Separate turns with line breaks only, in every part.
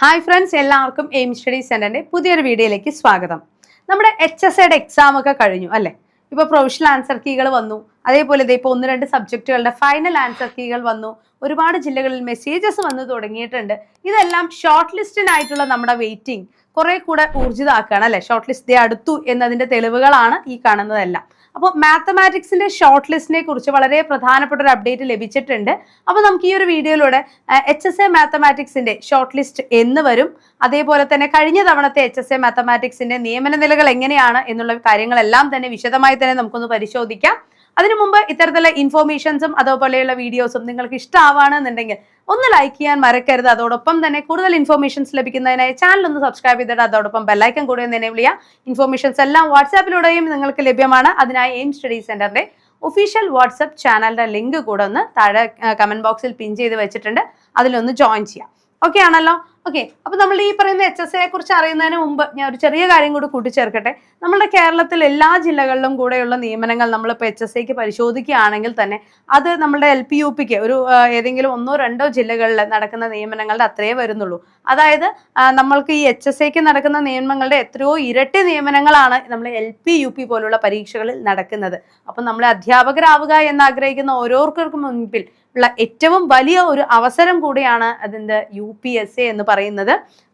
Hi friends എല്ലാവർക്കും aim study സെന്ററിന്റെ പുതിയൊരു വീഡിയോയിലേക്ക് സ്വാഗതം. നമ്മുടെ എച്ച് എസ് ഐയുടെ എക്സാം ഒക്കെ കഴിഞ്ഞു അല്ലേ? ഇപ്പോൾ പ്രൊവിഷണൽ ആൻസർ കീകൾ വന്നു. അതേപോലെ ഇതേ ഇപ്പോൾ ഒന്ന് രണ്ട് സബ്ജക്റ്റുകളുടെ ഫൈനൽ ആൻസർ കീകൾ വന്നു. ഒരുപാട് ജില്ലകളിൽ മെസ്സേജസ് വന്നു തുടങ്ങിയിട്ടുണ്ട്. ഇതെല്ലാം ഷോർട്ട് ലിസ്റ്റിനായിട്ടുള്ള നമ്മുടെ വെയിറ്റിംഗ് കുറെ കൂടെ ഊർജിതമാക്കുകയാണ് അല്ലെ? ഷോർട്ട് ലിസ്റ്റ് അടുത്തു എന്നതിന്റെ തെളിവുകളാണ് ഈ കാണുന്നതെല്ലാം. അപ്പോൾ മാത്തമാറ്റിക്സിന്റെ ഷോർട്ട് ലിസ്റ്റിനെ കുറിച്ച് വളരെ പ്രധാനപ്പെട്ട ഒരു അപ്ഡേറ്റ് ലഭിച്ചിട്ടുണ്ട്. അപ്പോൾ നമുക്ക് ഈ ഒരു വീഡിയോയിലൂടെ എച്ച് എസ് എ മാത്തമാറ്റിക്സിന്റെ ഷോർട്ട് ലിസ്റ്റ് എന്ന് വരും. അതേപോലെ തന്നെ കഴിഞ്ഞ തവണത്തെ എച്ച് എസ് എ മാത്തമാറ്റിക്സിന്റെ നിയമന നിലകൾ എങ്ങനെയാണ് എന്നുള്ള കാര്യങ്ങളെല്ലാം തന്നെ വിശദമായി തന്നെ നമുക്കൊന്ന് പരിശോധിക്കാം. അതിനു മുമ്പ് ഇത്തരത്തിലുള്ള ഇൻഫോർമേഷൻസും അതുപോലെയുള്ള വീഡിയോസും നിങ്ങൾക്ക് ഇഷ്ടമാവാണെന്നുണ്ടെങ്കിൽ ഒന്ന് ലൈക്ക് ചെയ്യാൻ മറക്കരുത്. അതോടൊപ്പം തന്നെ കൂടുതൽ ഇൻഫോർമേഷൻസ് ലഭിക്കുന്നതിനായി ചാനൽ ഒന്ന് സബ്സ്ക്രൈബ് ചെയ്തിട്ട് അതോടൊപ്പം ബെല്ലൈക്കൻ കൂടെ ഒന്ന് എനേബിൾ ചെയ്യുക ഇൻഫോർമേഷൻസ് എല്ലാം വാട്സാപ്പിലൂടെയും നിങ്ങൾക്ക് ലഭ്യമാണ്. അതിനായി എയിം സ്റ്റഡി സെന്ററിന്റെ ഒഫീഷ്യൽ വാട്സപ്പ് ചാനലിന്റെ ലിങ്ക് കൂടെ ഒന്ന് താഴെ കമന്റ് ബോക്സിൽ പിൻ ചെയ്ത് വെച്ചിട്ടുണ്ട്. അതിലൊന്ന് ജോയിൻ ചെയ്യാം. ഓക്കെ ആണല്ലോ? ഓക്കെ അപ്പൊ നമ്മൾ ഈ പറയുന്ന എച്ച് എസ് എയെ കുറിച്ച് അറിയുന്നതിന് മുമ്പ് ഞാൻ ഒരു ചെറിയ കാര്യം കൂടി കൂട്ടിച്ചേർക്കട്ടെ. നമ്മുടെ കേരളത്തിൽ എല്ലാ ജില്ലകളിലും കൂടെയുള്ള നിയമനങ്ങൾ നമ്മളിപ്പോൾ എച്ച് എസ് എക്ക് പരിശോധിക്കുകയാണെങ്കിൽ തന്നെ അത് നമ്മുടെ എൽ പി യു പിക്ക് ഒരു ഏതെങ്കിലും ഒന്നോ രണ്ടോ ജില്ലകളിൽ നടക്കുന്ന നിയമനങ്ങളുടെ അത്രയേ വരുന്നുള്ളൂ. അതായത് നമ്മൾക്ക് ഈ എച്ച് എസ് എക്ക് നടക്കുന്ന നിയമങ്ങളുടെ എത്രയോ ഇരട്ടി നിയമനങ്ങളാണ് നമ്മൾ എൽ പി യു പി പോലുള്ള പരീക്ഷകളിൽ നടക്കുന്നത്. അപ്പം നമ്മൾ അധ്യാപകരാവുക എന്ന് ആഗ്രഹിക്കുന്ന ഓരോരുത്തർക്കും മുൻപിൽ ഉള്ള ഏറ്റവും വലിയ ഒരു അവസരം കൂടിയാണ് അതിന്റെ യു പി എസ് എ എന്ന് പറയുന്നത്.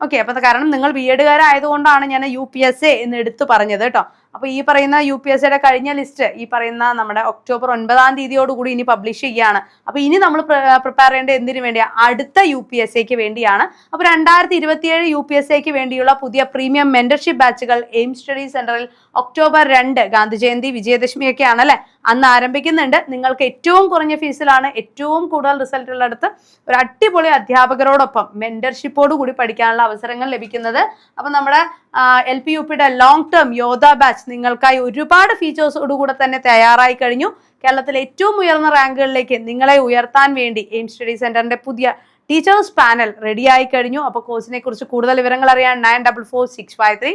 ഓക്കെ അപ്പൊ കാരണം നിങ്ങൾ ബി എഡുകാരായതുകൊണ്ടാണ് ഞാൻ യു പി എസ് എ എന്ന് എടുത്തു പറഞ്ഞത് കേട്ടോ അപ്പോൾ ഈ പറയുന്ന യു പി എസ് സിയുടെ കഴിഞ്ഞ ലിസ്റ്റ് ഈ പറയുന്ന നമ്മുടെ ഒക്ടോബർ ഒൻപതാം തീയതിയോടുകൂടി ഇനി പബ്ലിഷ് ചെയ്യുകയാണ്. അപ്പോൾ ഇനി നമ്മൾ പ്രിപ്പയർ ചെയ്യേണ്ടത് എന്തിനു വേണ്ടിയാണ് അടുത്ത യു പി എസ് സിക്ക് വേണ്ടിയാണ്. അപ്പോൾ രണ്ടായിരത്തി ഇരുപത്തിയേഴ് യു പി എസ് സിക്ക് വേണ്ടിയുള്ള പുതിയ പ്രീമിയം മെന്റർഷിപ്പ് ബാച്ചുകൾ എയിം സ്റ്റഡി സെന്ററിൽ ഒക്ടോബർ രണ്ട് ഗാന്ധി ജയന്തി വിജയദശമി ഒക്കെ ആണല്ലേ അന്ന് ആരംഭിക്കുന്നുണ്ട്. നിങ്ങൾക്ക് ഏറ്റവും കുറഞ്ഞ ഫീസിലാണ് ഏറ്റവും കൂടുതൽ റിസൾട്ട് ഉള്ളിടത്ത് ഒരു അടിപൊളി അധ്യാപകരോടൊപ്പം മെന്റർഷിപ്പോട് കൂടി പഠിക്കാനുള്ള അവസരങ്ങൾ ലഭിക്കുന്നത്. അപ്പം നമ്മുടെ എൽ പി യു പിയുടെ ലോങ് ടേം യോധ ബാച്ച് നിങ്ങൾക്കായി ഒരുപാട് ഫീച്ചേഴ്സോടുകൂടെ തന്നെ തയ്യാറായി കഴിഞ്ഞു. കേരളത്തിലെ ഏറ്റവും ഉയർന്ന റാങ്കുകളിലേക്ക് നിങ്ങളെ ഉയർത്താൻ വേണ്ടി എയിം സ്റ്റഡി സെന്ററിന്റെ പുതിയ ടീച്ചേഴ്സ് പാനൽ റെഡിയായി കഴിഞ്ഞു. അപ്പോൾ കോഴ്സിനെ കുറിച്ച് കൂടുതൽ വിവരങ്ങൾ അറിയാൻ nine double four six five three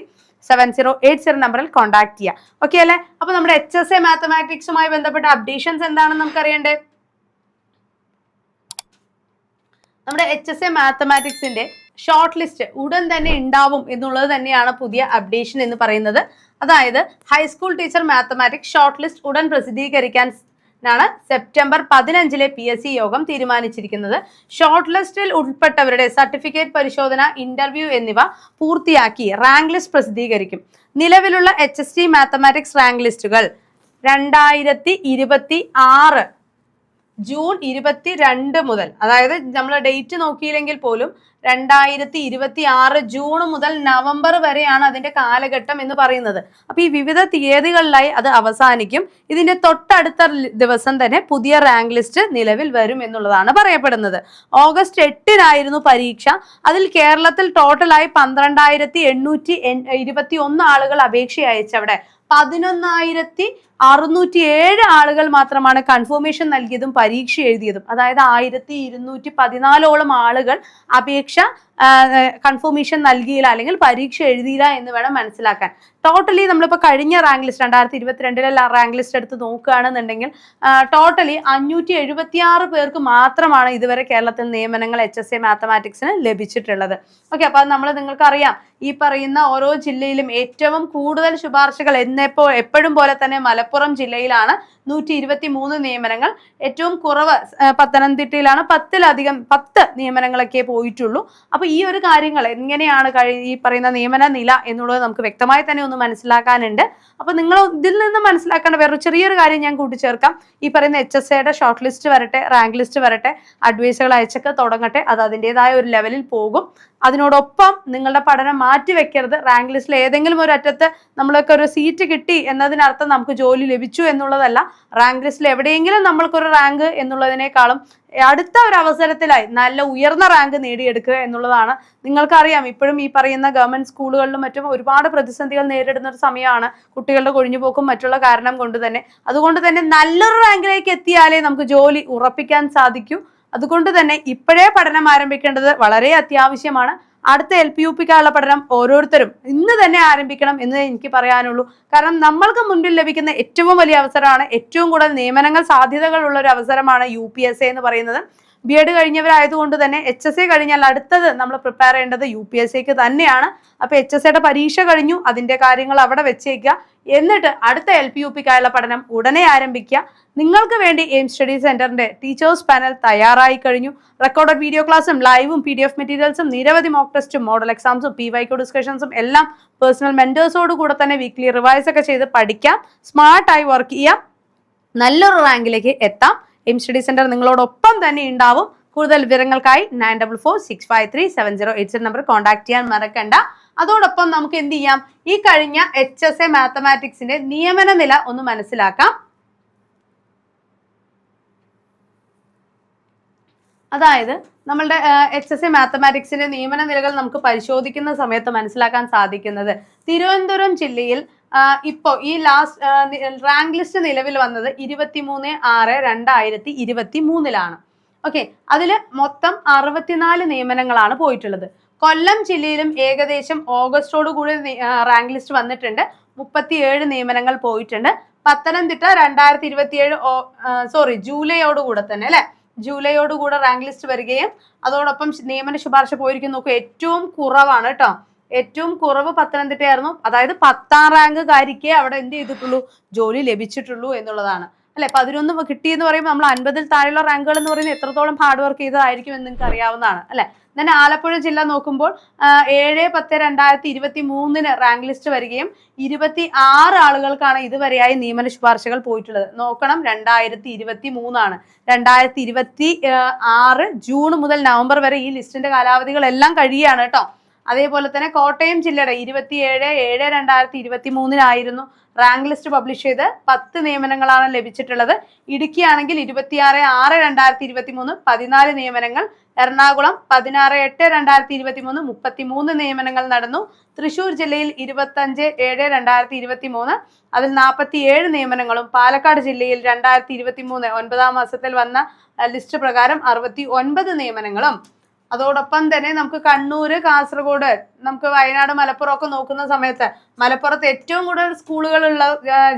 seven zero eight zero നമ്പറിൽ കോൺടാക്ട് ചെയ്യാം. ഓക്കെ അല്ലേ? അപ്പോൾ നമ്മുടെ എച്ച് എസ് എ മാത്തമാറ്റിക്സുമായി ബന്ധപ്പെട്ട അപ്ഡേഷൻസ് എന്താണെന്ന് നമുക്കറിയണ്ടേ? നമ്മുടെ എച്ച് എസ് എ മാത്തമാറ്റിക്സിന്റെ ഷോർട്ട് ലിസ്റ്റ് ഉടൻ തന്നെ ഉണ്ടാവും എന്നുള്ളത് തന്നെയാണ് പുതിയ അപ്ഡേഷൻ എന്ന് പറയുന്നത്. അതായത് high school teacher mathematics short list ഉടൻ പ്രസിദ്ധീകരിക്കാൻ ാണ് സെപ്റ്റംബർ പതിനഞ്ചിലെ പി എസ് സി യോഗം തീരുമാനിച്ചിരിക്കുന്നത്. ഷോർട്ട് ലിസ്റ്റിൽ ഉൾപ്പെട്ടവരുടെ സർട്ടിഫിക്കറ്റ് പരിശോധന ഇന്റർവ്യൂ എന്നിവ പൂർത്തിയാക്കി റാങ്ക് ലിസ്റ്റ് പ്രസിദ്ധീകരിക്കും. നിലവിലുള്ള H S T mathematics rank ലിസ്റ്റുകൾ രണ്ടായിരത്തി ഇരുപത്തി ആറ് ജൂൺ ഇരുപത്തി രണ്ട് മുതൽ അതായത് നമ്മൾ ഡേറ്റ് നോക്കിയില്ലെങ്കിൽ പോലും രണ്ടായിരത്തി ഇരുപത്തി ആറ് ജൂൺ മുതൽ നവംബർ വരെയാണ് അതിന്റെ കാലഘട്ടം എന്ന് പറയുന്നത്. അപ്പൊ ഈ വിവിധ തീയതികളിലായി അത് അവസാനിക്കും. ഇതിന്റെ തൊട്ടടുത്ത ദിവസം തന്നെ പുതിയ റാങ്ക് ലിസ്റ്റ് നിലവിൽ വരും എന്നുള്ളതാണ് പറയപ്പെടുന്നത്. ഓഗസ്റ്റ് എട്ടിനായിരുന്നു പരീക്ഷ. അതിൽ കേരളത്തിൽ ടോട്ടലായി പന്ത്രണ്ടായിരത്തി എണ്ണൂറ്റി ഇരുപത്തി ഒന്ന് ആളുകൾ അപേക്ഷ അയച്ചവിടെ പതിനൊന്നായിരത്തി അറുന്നൂറ്റി ഏഴ് ആളുകൾ മാത്രമാണ് കൺഫർമേഷൻ നൽകിയതും പരീക്ഷ എഴുതിയതും. അതായത് ആയിരത്തി ഇരുന്നൂറ്റി പതിനാലോളം ആളുകൾ അപേക്ഷ കൺഫർമേഷൻ നൽകിയില്ല അല്ലെങ്കിൽ പരീക്ഷ എഴുതിയില്ല എന്ന് വേണം മനസ്സിലാക്കാൻ. ടോട്ടലി നമ്മളിപ്പോൾ കഴിഞ്ഞ റാങ്ക് ലിസ്റ്റ് രണ്ടായിരത്തി ഇരുപത്തിരണ്ടിലെ റാങ്ക് ലിസ്റ്റ് എടുത്ത് നോക്കുകയാണെന്നുണ്ടെങ്കിൽ ടോട്ടലി അഞ്ഞൂറ്റി എഴുപത്തിയാറ് പേർക്ക് മാത്രമാണ് ഇതുവരെ കേരളത്തിൽ നിയമനങ്ങൾ എച്ച് എസ് എ മാത്തമാറ്റിക്സിന് ലഭിച്ചിട്ടുള്ളത്. ഓക്കെ അപ്പോൾ നമ്മൾ നിങ്ങൾക്കറിയാം. ഈ പറയുന്ന ഓരോ ജില്ലയിലും ഏറ്റവും കൂടുതൽ ശുപാർശകൾ എന്നെപ്പോ എപ്പോഴും പോലെ തന്നെ മലപ്പുറം ജില്ലയിലാണ് നൂറ്റി ഇരുപത്തി മൂന്ന് നിയമനങ്ങൾ. ഏറ്റവും കുറവ് പത്തനംതിട്ടയിലാണ് പത്തിലധികം പത്ത് നിയമനങ്ങളൊക്കെ പോയിട്ടുള്ളൂ. അപ്പൊ ഈ ഒരു കാര്യങ്ങൾ എങ്ങനെയാണ് ഈ പറയുന്ന നിയമന നില എന്നുള്ളത് നമുക്ക് വ്യക്തമായി തന്നെ ഒന്ന് മനസ്സിലാക്കാനുണ്ട്. അപ്പൊ നിങ്ങൾ ഇതിൽ നിന്ന് മനസ്സിലാക്കേണ്ട വേറൊരു ചെറിയൊരു കാര്യം ഞാൻ കൂട്ടിച്ചേർക്കാം. ഈ പറയുന്ന എച്ച് എസ് എയുടെ ഷോർട്ട് ലിസ്റ്റ് വരട്ടെ റാങ്ക് ലിസ്റ്റ് വരട്ടെ അഡ്വൈസുകൾ അയച്ചൊക്കെ തുടങ്ങട്ടെ അത് അതിന്റെതായ ഒരു ലെവലിൽ പോകും. അതിനോടൊപ്പം നിങ്ങളുടെ പഠനം മാറ്റി വെക്കരുത്. റാങ്ക് ലിസ്റ്റിൽ ഏതെങ്കിലും ഒരു അറ്റത്ത് നമ്മളൊക്കെ ഒരു സീറ്റ് കിട്ടി എന്നതിനർത്ഥം നമുക്ക് ജോലി ലഭിച്ചു എന്നുള്ളതല്ല. റാങ്ക് ലിസ്റ്റിൽ എവിടെയെങ്കിലും നമ്മൾക്കൊരു റാങ്ക് എന്നുള്ളതിനേക്കാളും അടുത്ത ഒരു അവസരത്തിലായി നല്ല ഉയർന്ന റാങ്ക് നേടിയെടുക്കുക എന്നുള്ളതാണ് നിങ്ങൾക്കറിയാം. ഇപ്പോഴും ഈ പറയുന്ന ഗവൺമെന്റ് സ്കൂളുകളിലും മറ്റും ഒരുപാട് പ്രതിസന്ധികൾ നേരിടുന്ന ഒരു സമയമാണ് കുട്ടികളുടെ കൊഴിഞ്ഞുപോക്കും മറ്റുള്ള കാരണം കൊണ്ട് തന്നെ. അതുകൊണ്ട് തന്നെ നല്ലൊരു റാങ്കിലേക്ക് എത്തിയാലേ നമുക്ക് ജോലി ഉറപ്പിക്കാൻ സാധിക്കൂ. അതുകൊണ്ട് തന്നെ ഇപ്പോഴേ പഠനം ആരംഭിക്കേണ്ടത് വളരെ അത്യാവശ്യമാണ്. അടുത്ത എൽ പി യു പിക്കായുള്ള പഠനം ഓരോരുത്തരും ഇന്ന് തന്നെ ആരംഭിക്കണം എന്ന് എനിക്ക് പറയാനുള്ളൂ. കാരണം നമ്മൾക്ക് മുൻപിൽ ലഭിക്കുന്ന ഏറ്റവും വലിയ അവസരമാണ് ഏറ്റവും കൂടുതൽ നിയമനങ്ങൾ സാധ്യതകളുള്ള ഒരു അവസരമാണ് യു എന്ന് പറയുന്നത്. ബി എഡ് കഴിഞ്ഞവരായതുകൊണ്ട് തന്നെ എച്ച് എസ് എ കഴിഞ്ഞാൽ അടുത്തത് നമ്മൾ പ്രിപ്പയർ ചെയ്യേണ്ടത് യു പി എസ് സിക്ക് തന്നെയാണ്. അപ്പോൾ എച്ച് എസ് എയുടെ പരീക്ഷ കഴിഞ്ഞു അതിന്റെ കാര്യങ്ങൾ അവിടെ വെച്ചേക്കുക. എന്നിട്ട് അടുത്ത എൽ പി യു പിക്കായുള്ള പഠനം ഉടനെ ആരംഭിക്കുക. നിങ്ങൾക്ക് വേണ്ടി എയിം സ്റ്റഡി സെന്ററിന്റെ ടീച്ചേഴ്സ് പാനൽ തയ്യാറായി കഴിഞ്ഞു. റെക്കോർഡഡ് വീഡിയോ ക്ലാസ്സും ലൈവും പി ഡി എഫ് മെറ്റീരിയൽസും നിരവധി മോക്ക് ടെസ്റ്റും മോഡൽ എക്സാംസും പി വൈക്കോ ഡിസ്കഷൻസും എല്ലാം പേഴ്സണൽ മെന്റേഴ്സോട് കൂടെ തന്നെ വീക്ക്ലി റിവൈസ് ഒക്കെ ചെയ്ത് പഠിക്കാം. സ്മാർട്ടായി വർക്ക് ചെയ്യാം. നല്ലൊരു റാങ്കിലേക്ക് എത്താം. എയിം സ്റ്റഡി സെന്റർ നിങ്ങളോടൊപ്പം തന്നെ ഉണ്ടാവും. കൂടുതൽ വിവരങ്ങൾക്കായി nine double four six five three seven zero eight seven number contact ചെയ്യാൻ മറക്കണ്ട. അതോടൊപ്പം നമുക്ക് എന്ത് ചെയ്യാം? ഈ കഴിഞ്ഞ എച്ച് എസ് എ മാത്തമാറ്റിക്സിന്റെ നിയമന നില ഒന്ന് മനസ്സിലാക്കാം. അതായത് നമ്മളുടെ എച്ച് എസ് എ മാത്തമാറ്റിക്സിന്റെ നിയമന നിലകൾ നമുക്ക് പരിശോധിക്കുന്ന സമയത്ത് മനസ്സിലാക്കാൻ സാധിക്കുന്നത്. തിരുവനന്തപുരം ജില്ലയിൽ ഇപ്പോൾ ഈ ലാസ്റ്റ് റാങ്ക് ലിസ്റ്റ് നിലവിൽ വന്നത് ഇരുപത്തിമൂന്ന് ആറ് രണ്ടായിരത്തി ഇരുപത്തി മൂന്നിലാണ് ഓക്കെ അതിൽ മൊത്തം അറുപത്തിനാല് നിയമനങ്ങളാണ് പോയിട്ടുള്ളത്. കൊല്ലം ജില്ലയിലും ഏകദേശം ഓഗസ്റ്റോട് കൂടി റാങ്ക് ലിസ്റ്റ് വന്നിട്ടുണ്ട്. മുപ്പത്തിയേഴ് നിയമനങ്ങൾ പോയിട്ടുണ്ട്. പത്തനംതിട്ട രണ്ടായിരത്തി ഇരുപത്തിയേഴ് സോറി ജൂലൈയോട് കൂടെ തന്നെ അല്ലെ? ജൂലൈയോട് കൂടെ റാങ്ക് ലിസ്റ്റ് വരികയും അതോടൊപ്പം നിയമന ശുപാർശ പോയിരിക്കും നോക്കുക ഏറ്റവും കുറവാണ് കേട്ടോ. ഏറ്റവും കുറവ് പത്തനംതിട്ടയായിരുന്നു. അതായത് പത്താം റാങ്കുകാരിക്കേ അവിടെ എന്ത് ചെയ്തിട്ടുള്ളൂ? ജോലി ലഭിച്ചിട്ടുള്ളൂ എന്നുള്ളതാണ്. അല്ലെ? പതിനൊന്ന് കിട്ടിയെന്ന് പറയുമ്പോൾ നമ്മൾ അൻപതിൽ താഴെയുള്ള റാങ്കുകൾ എന്ന് പറയുന്നത് എത്രത്തോളം ഹാർഡ് വർക്ക് ചെയ്തതായിരിക്കും എന്ന് നിങ്ങൾക്ക് അറിയാവുന്നതാണ്. അല്ലെ? തന്നെ ആലപ്പുഴ ജില്ല നോക്കുമ്പോൾ ഏഴ് പത്ത് രണ്ടായിരത്തി ഇരുപത്തി മൂന്നിന് റാങ്ക് ലിസ്റ്റ് വരികയും ഇരുപത്തി ആറ് ആളുകൾക്കാണ് ഇതുവരെയായി നിയമന ശുപാർശകൾ പോയിട്ടുള്ളത്. നോക്കണം രണ്ടായിരത്തി ഇരുപത്തി മൂന്നാണ് രണ്ടായിരത്തി ഇരുപത്തി ആറ് ജൂൺ മുതൽ നവംബർ വരെ ഈ ലിസ്റ്റിന്റെ കാലാവധികളെല്ലാം കഴിയുകയാണ് കേട്ടോ. അതേപോലെ തന്നെ കോട്ടയം ജില്ലയുടെ ഇരുപത്തിയേഴ് ഏഴ് രണ്ടായിരത്തി ഇരുപത്തി മൂന്നിനായിരുന്നു റാങ്ക് ലിസ്റ്റ് പബ്ലിഷ് ചെയ്ത് പത്ത് നിയമനങ്ങളാണ് ലഭിച്ചിട്ടുള്ളത്. ഇടുക്കിയാണെങ്കിൽ ഇരുപത്തിയാറ് ആറ് രണ്ടായിരത്തി ഇരുപത്തി മൂന്ന് പതിനാല് നിയമനങ്ങൾ. എറണാകുളം പതിനാറ് എട്ട് രണ്ടായിരത്തി ഇരുപത്തി മൂന്ന് മുപ്പത്തി മൂന്ന് നിയമനങ്ങൾ നടന്നു. തൃശൂർ ജില്ലയിൽ ഇരുപത്തഞ്ച് ഏഴ് രണ്ടായിരത്തി ഇരുപത്തി മൂന്ന് അതിൽ നാൽപ്പത്തി ഏഴ് നിയമനങ്ങളും പാലക്കാട് ജില്ലയിൽ രണ്ടായിരത്തി ഇരുപത്തി മൂന്ന് ഒൻപതാം മാസത്തിൽ വന്ന ലിസ്റ്റ് പ്രകാരം അറുപത്തി ഒൻപത് നിയമനങ്ങളും. അതോടൊപ്പം തന്നെ നമുക്ക് കണ്ണൂര് കാസർഗോഡ് നമുക്ക് വയനാട് മലപ്പുറം ഒക്കെ നോക്കുന്ന സമയത്ത് മലപ്പുറത്ത് ഏറ്റവും കൂടുതൽ സ്കൂളുകളുള്ള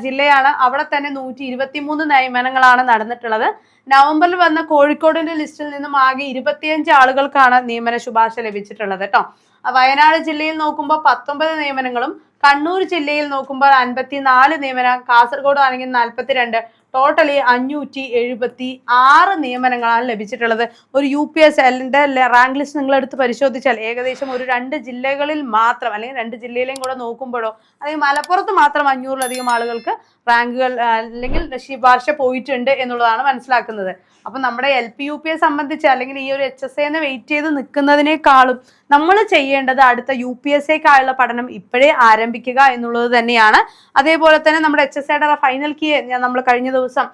ജില്ലയാണ്. അവിടെ തന്നെ നൂറ്റി ഇരുപത്തി മൂന്ന് നിയമനങ്ങളാണ് നടന്നിട്ടുള്ളത്. നവംബറിൽ വന്ന കോഴിക്കോടിന്റെ ലിസ്റ്റിൽ നിന്നും ആകെ ഇരുപത്തിയഞ്ച് ആളുകൾക്കാണ് നിയമന ശുപാർശ ലഭിച്ചിട്ടുള്ളത് കേട്ടോ. വയനാട് ജില്ലയിൽ നോക്കുമ്പോൾ പത്തൊമ്പത് നിയമനങ്ങളും കണ്ണൂർ ജില്ലയിൽ നോക്കുമ്പോൾ അൻപത്തിനാല് നിയമനം കാസർഗോഡ് ആണെങ്കിൽ നാൽപ്പത്തിരണ്ട് ടോട്ടലി അഞ്ഞൂറ്റി എഴുപത്തി ആറ് നിയമനങ്ങളാണ് ലഭിച്ചിട്ടുള്ളത്. ഒരു യു പി എസ് എല്ലിന്റെ റാങ്ക് ലിസ്റ്റ് നിങ്ങൾ എടുത്ത് പരിശോധിച്ചാൽ ഏകദേശം ഒരു രണ്ട് ജില്ലകളിൽ മാത്രം അല്ലെങ്കിൽ രണ്ട് ജില്ലയിലെയും കൂടെ നോക്കുമ്പോഴോ അല്ലെങ്കിൽ മലപ്പുറത്ത് മാത്രം അഞ്ഞൂറിലധികം ആളുകൾക്ക് റാങ്കുകൾ അല്ലെങ്കിൽ ശുപാർശ പോയിട്ടുണ്ട് എന്നുള്ളതാണ് മനസ്സിലാക്കുന്നത്. അപ്പൊ നമ്മുടെ എൽ പി യു പിയെ സംബന്ധിച്ച് അല്ലെങ്കിൽ ഈ ഒരു എച്ച് എസ് എന്ന് വെയിറ്റ് ചെയ്ത് നിൽക്കുന്നതിനേക്കാളും നമ്മൾ ചെയ്യേണ്ടത് അടുത്ത യു പി എസ് എക്കായുള്ള പഠനം ഇപ്പോഴേ ആരംഭിക്കുക എന്നുള്ളത് തന്നെയാണ്. അതേപോലെ തന്നെ നമ്മുടെ എച്ച് എസ് എയുടെ ഫൈനൽ കീ നമ്മൾ കഴിഞ്ഞ ദിവസം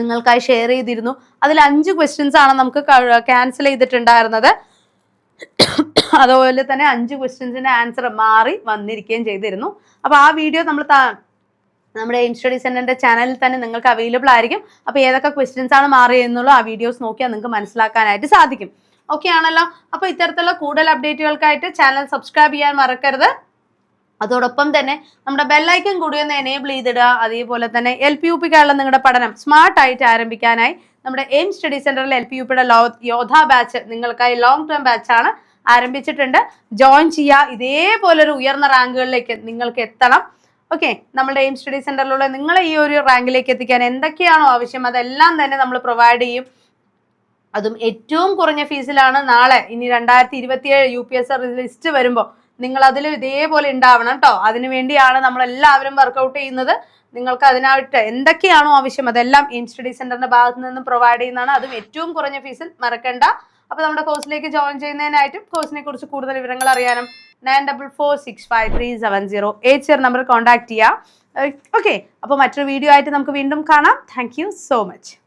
നിങ്ങൾക്കായി ഷെയർ ചെയ്തിരുന്നു. അതിൽ അഞ്ച് ക്വസ്റ്റ്യൻസ് ആണ് നമുക്ക് ക്യാൻസൽ ചെയ്തിട്ടുണ്ടായിരുന്നത്. അതുപോലെ തന്നെ അഞ്ച് ക്വസ്റ്റ്യൻസിന്റെ ആൻസർ മാറി വന്നിരിക്കുകയും ചെയ്തിരുന്നു. അപ്പോൾ ആ വീഡിയോ നമ്മൾ നമ്മുടെ എയിം സ്റ്റഡി സെന്ററിന്റെ ചാനലിൽ തന്നെ നിങ്ങൾക്ക് അവൈലബിൾ ആയിരിക്കും. അപ്പോൾ ഏതൊക്കെ ക്വസ്റ്റ്യൻസ് ആണ് മാറിയെന്നുള്ള ആ വീഡിയോസ് നോക്കിയാൽ നിങ്ങൾക്ക് മനസ്സിലാക്കാനായിട്ട് സാധിക്കും. ഓക്കെ ആണല്ലോ? അപ്പോൾ ഇത്തരത്തിലുള്ള കൂടുതൽ അപ്ഡേറ്റുകൾക്കായിട്ട് ചാനൽ സബ്സ്ക്രൈബ് ചെയ്യാൻ മറക്കരുത്. അതോടൊപ്പം തന്നെ നമ്മുടെ ബെല്ലൈക്കൻ കൂടി ഒന്ന് എനേബിൾ ചെയ്തിടുക. അതേപോലെ തന്നെ എൽ പി യു പിക്കായുള്ള നിങ്ങളുടെ പഠനം സ്മാർട്ടായിട്ട് ആരംഭിക്കാനായി നമ്മുടെ എയിം സ്റ്റഡി സെന്ററിൽ എൽ പി യു പിയുടെ ലോ യോധ ബാച്ച് നിങ്ങൾക്കായി ലോങ് ടേം ബാച്ചാണ് ആരംഭിച്ചിട്ടുണ്ട്. ജോയിൻ ചെയ്യുക. ഇതേപോലൊരു ഉയർന്ന റാങ്കുകളിലേക്ക് നിങ്ങൾക്ക് എത്തണം. ഓക്കെ നമ്മുടെ എയിം സ്റ്റഡി സെന്ററിലുള്ള നിങ്ങളെ ഈ ഒരു റാങ്കിലേക്ക് എത്തിക്കാൻ എന്തൊക്കെയാണോ ആവശ്യം അതെല്ലാം തന്നെ നമ്മൾ പ്രൊവൈഡ് ചെയ്യും. അതും ഏറ്റവും കുറഞ്ഞ ഫീസിലാണ് നാളെ. ഇനി രണ്ടായിരത്തി ഇരുപത്തിയേഴ് യു പി എസ് ലിസ്റ്റ് വരുമ്പോൾ നിങ്ങൾ അതിൽ ഇതേപോലെ ഉണ്ടാവണം കേട്ടോ അതിനു വേണ്ടിയാണ് നമ്മൾ എല്ലാവരും വർക്കൗട്ട് ചെയ്യുന്നത്. നിങ്ങൾക്ക് അതിനായിട്ട് എന്തൊക്കെയാണോ ആവശ്യം അതെല്ലാം എയിം സ്റ്റഡി സെന്ററിന്റെ ഭാഗത്ത് നിന്ന് പ്രൊവൈഡ് ചെയ്യുന്നതാണ്. അതും ഏറ്റവും കുറഞ്ഞ ഫീസിൽ മറക്കണ്ട. അപ്പോൾ നമ്മുടെ കോഴ്സിലേക്ക് ജോയിൻ ചെയ്യുന്നതിനായിട്ടും കോഴ്സിനെ കുറിച്ച് കൂടുതൽ വിവരങ്ങൾ അറിയാനും nine double four six five three seven zero eight zero number contact ചെയ്യാം. ഓക്കെ അപ്പോൾ മറ്റൊരു വീഡിയോ ആയിട്ട് നമുക്ക് വീണ്ടും കാണാം. Thank so much